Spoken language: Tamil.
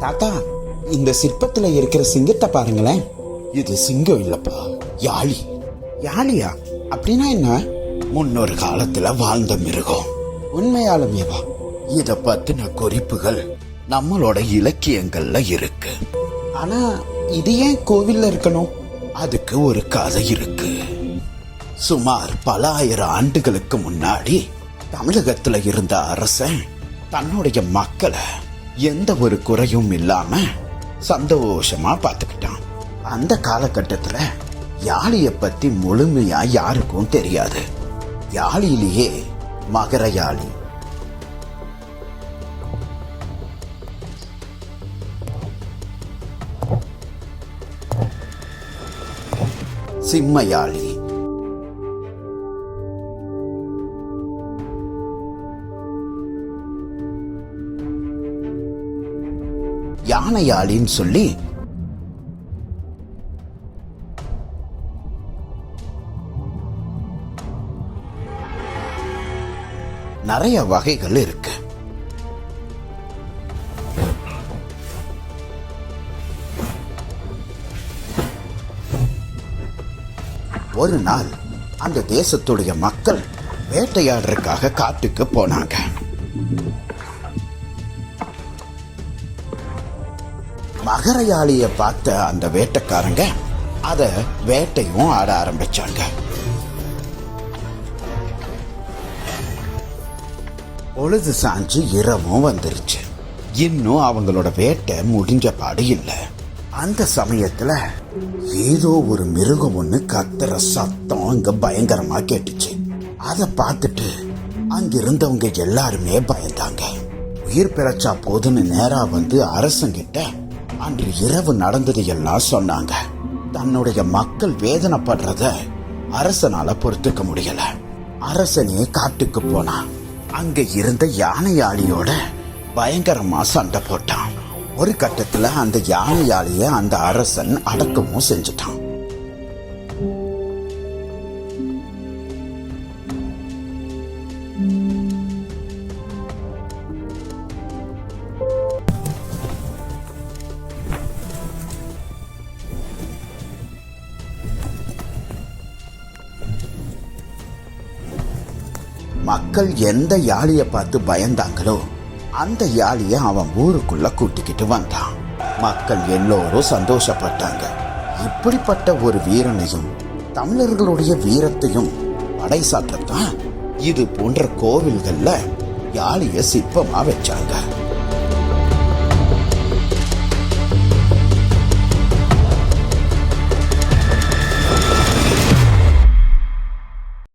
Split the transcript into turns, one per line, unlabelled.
தாத்தா இந்த சிற்பத்துல இருக்கிற சிங்கத்தை பாருங்களேன். இது சிங்கம் இல்லப்பா யாழி. யாழியா? அப்படின்னா என்ன? முன்னொரு காலத்துல வாழ்ந்த மிருகம். உண்மையாலுமேவா இத பத்தின குறிப்புகள் நம்மளோட இலக்கியங்கள்ல இருக்கு. ஆனா இது ஏன் கோவில்ல இருக்கணும்? அதுக்கு ஒரு கதை இருக்கு. சுமார் பல ஆயிரம் ஆண்டுகளுக்கு முன்னாடி தமிழகத்துல இருந்த அரசன் தன்னுடைய மக்களை எந்த ஒரு குறையும் இல்லாம சந்தோஷமா பார்த்துக்கிட்டான். அந்த காலகட்டத்துல யாழியை பத்தி முழுமையா யாருக்கும் தெரியாது. யாழிலேயே மகர யாழி சிம்மயாளி யானையாளின்னு சொல்லி நிறைய வகைகள் இருக்கு. ஒரு நாள் அந்த தேசத்துடைய மக்கள் வேட்டையாடுறதுக்காக காட்டுக்கு போனாங்க. மகரையாளிய பார்த்த அந்த வேட்டைக்காரங்க அத வேட்டையும் ஆட ஆரம்பிச்சாங்க. பொழுது சாஞ்சு இரவும் வந்துருச்சு. இன்னும் அவங்களோட வேட்டை முடிஞ்ச பாடு இல்லை. அந்த சமயத்துல ஏதோ ஒரு மிருகம் ஒண்ணு கத்துற சத்தம் இங்க பயங்கரமா கேட்டுச்சு. அதை பார்த்துட்டு அங்கிருந்தவங்க எல்லாருமே பயந்தாங்க. உயிர் பிழைச்சா போதுன்னு நேரா வந்து அரசங்கிட்ட அன்று இரவு நடந்தது எல்லாம் சொன்னாங்க. தன்னுடைய மக்கள் வேதனைப்படுறத அரசனால பொறுத்துக்க முடியல. அரசனே காட்டுக்கு போனான் அங்க இருந்த யானையாளியோட பயங்கரமா சண்டை போட்டான். ஒரு கட்டத்துல அந்த யானையாளிய அந்த அரசன் அடக்கமும் செஞ்சுட்டான். மக்கள் எந்த யாழிய பார்த்து பயந்தாங்களோ அந்த யாழிய அவன் ஊருக்குள்ள கூட்டிக்கிட்டு வந்தான். மக்கள் எல்லோரும் சந்தோஷப்பட்டாங்க. இப்படிப்பட்ட ஒரு வீரனையும் தமிழர்களுடைய வீரத்தையும் படைசாற்றத்தான் இது போன்ற கோவில்கள்ல யாழிய சிற்பமா வச்சாங்க.